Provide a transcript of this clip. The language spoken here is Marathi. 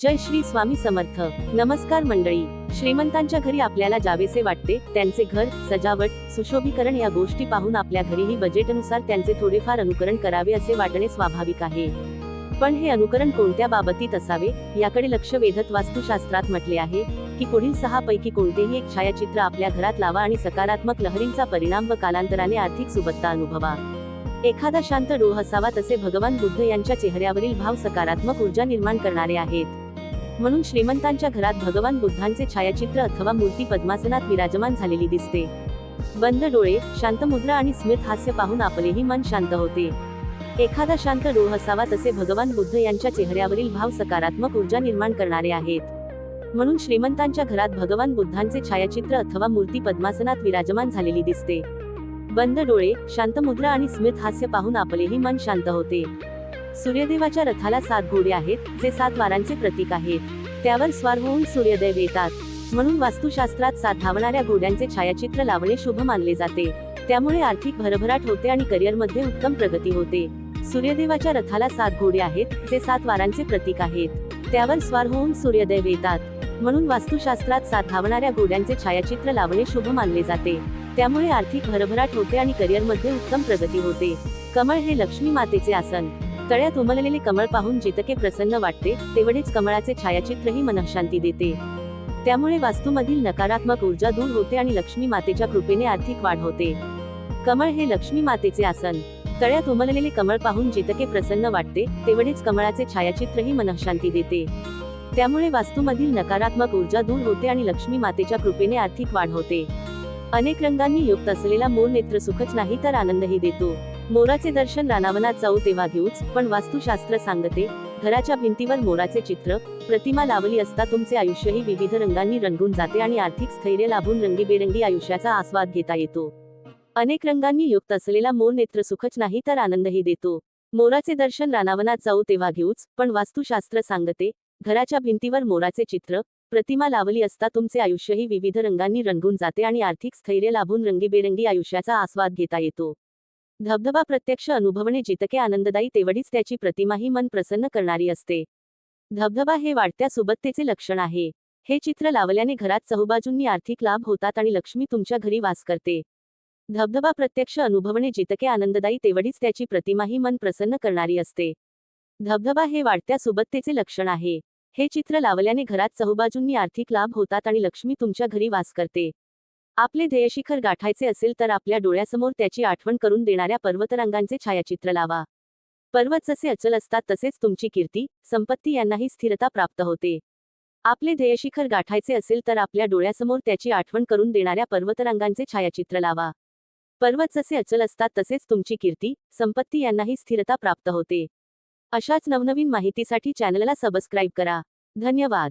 जय श्री स्वामी समर्थ. नमस्कार मंडळी. श्रीमंतांच्या घरी आपल्याला जावेसे वाटते त्यांचे घर सजावट सुशोभीकरण या गोष्टी पाहून आपल्या घरीही बजेटनुसार त्यांचे थोडेफार अनुकरण करावे असे वाटणे स्वाभाविक आहे. पण हे अनुकरण कोणत्या बाबतीत असावे याकडे लक्ष वेधत वास्तुशास्त्रात म्हटले आहे की पुढील सहा पैकी कोणतेही एक छायाचित्र आपल्या घरात लावा आणि सकारात्मक लहरींचा परिणाम व कालांतराने आर्थिक सुबत्ता अनुभवा. एखादा शांत डोह असावा तसे भगवान बुद्ध यांच्या चेहऱ्यावरील भाव सकारात्मक ऊर्जा निर्माण करणारे आहेत. म्हणून श्रीमंतांच्या घरात भगवान बुद्धांचे छायाचित्र अथवा मूर्ती पद्मासनात विराजमान झालेली दिसते. बंद डोळे शांत मुद्रा आणि स्मित हास्य पाहून आपलेही मन शांत होते. एखादा शांत डोह असावा तसे भगवान बुद्ध यांच्या चेहऱ्यावरील भाव सकारात्मक ऊर्जा निर्माण करणारे आहेत. म्हणून श्रीमंतांच्या घरात भगवान बुद्धांचे छायाचित्र अथवा मूर्ती पद्मासनात विराजमान झालेली दिसते. बंद डोळे शांत मुद्रा आणि स्मित हास्य पाहून आपलेही मन शांत होते. सूर्यदेवाच्या रथाला सात घोडे आहेत जे सात वारांचे प्रतीक आहेत. त्यावर स्वार होऊन सूर्यदेव येतात. म्हणून वास्तुशास्त्रात सात धावणाऱ्या घोड्यांचे छायाचित्र लावणे शुभ मानले जाते. त्यामुळे आर्थिक भरभराट होते आणि करिअरमध्ये उत्तम प्रगती होते. सूर्यदेवाच्या रथाला सात घोडे आहेत जे सात वारांचे प्रतीक आहेत. त्यावर स्वार होऊन सूर्यदेव येतात. म्हणून वास्तुशास्त्रात सात धावणाऱ्या घोड्यांचे छायाचित्र लावणे शुभ मानले जाते. त्यामुळे आर्थिक भरभराट होते आणि करिअरमध्ये उत्तम प्रगती होते. कमळ हे लक्ष्मी मातेचे आसन. तळ्यात उमललेले कमळ पाहून जितके प्रसन्न वाटते तेवढेच कमळाचे छायाचित्रही मनःशांती देते. त्यामुळे वास्तूमधील नकारात्मक ऊर्जा दूर होते आणि लक्ष्मी मातेच्या कृपेने आर्थिक वाढ होते. कमळ हे लक्ष्मी मातेचे आसन. तळ्यात उमललेले कमळ पाहून जितके प्रसन्न वाटते तेवढेच कमळाचे छायाचित्रही मनःशांती देते. त्यामुळे वास्तूमधील नकारात्मक ऊर्जा दूर होते आणि लक्ष्मी मातेच्या कृपेने आर्थिक वाढ होते. अनेक रंगांनी युक्त असलेला मूळ नेत्र सुखच नाही तर आनंदही देतो. मोराचे दर्शन रानावनात जाऊ तेव्हा घेऊच पण वास्तुशास्त्र सांगते घराच्या भिंतीवर मोराचे चित्र प्रतिमा लावली असता तुमचे आयुष्यही विविध रंगांनी रंगून जाते आणि आर्थिक स्थैर्य लाभून रंगीबेरंगी आयुष्याचा आस्वाद घेता येतो. अनेक रंगांनी युक्त असलेला मोर नेत्र सुखच नाही तर आनंदही देतो. मोराचे दर्शन रानावनात जाऊ तेव्हा घेऊच पण वास्तुशास्त्र सांगते घराच्या भिंतीवर मोराचे चित्र प्रतिमा लावली असता तुमचे आयुष्यही विविध रंगांनी रंगून जाते आणि आर्थिक स्थैर्य लाभून रंगीबेरंगी आयुष्याचा आस्वाद घेता येतो. धबधबा प्रत्यक्ष अनुभवणे जितके आनंददायी तेवढीच त्याची प्रतिमाही मन प्रसन्न करणारी असते. धबधबा हे वाढत्या सुबत्तेचे लक्षण आहे. हे चित्र लावल्याने घरात चहूबाजूंनी आर्थिक लाभ होतात आणि लक्ष्मी तुमच्या घरी वास करते. धबधबा प्रत्यक्ष अनुभवणे जितके आनंददायी तेवढीच त्याची प्रतिमाही मन प्रसन्न करणारी असते. धबधबा हे वाढत्या सुबत्तेचे लक्षण आहे. हे चित्र लावल्याने घरात चहुबाजूंनी आर्थिक लाभ होतात आणि लक्ष्मी तुमच्या घरी वास करते. आपले ध्येयशिखर गाठायचे असेल तर आपल्या डोळ्यासमोर त्याची आठवण करून देणाऱ्या पर्वतरांगांचे छायाचित्र लावा. पर्वत जसे अचल असतात तसेच तुमची कीर्ती संपत्ती यांनाही स्थिरता प्राप्त होते. आपले ध्येयशिखर गाठायचे असेल तर आपल्या डोळ्यासमोर त्याची आठवण करून देणाऱ्या पर्वतरांगांचे छायाचित्र लावा. पर्वत जसे अचल असतात तसेच तुमची कीर्ती संपत्ती यांनाही स्थिरता प्राप्त होते. अशाच नवनवीन माहितीसाठी चॅनलला सबस्क्राईब करा. धन्यवाद.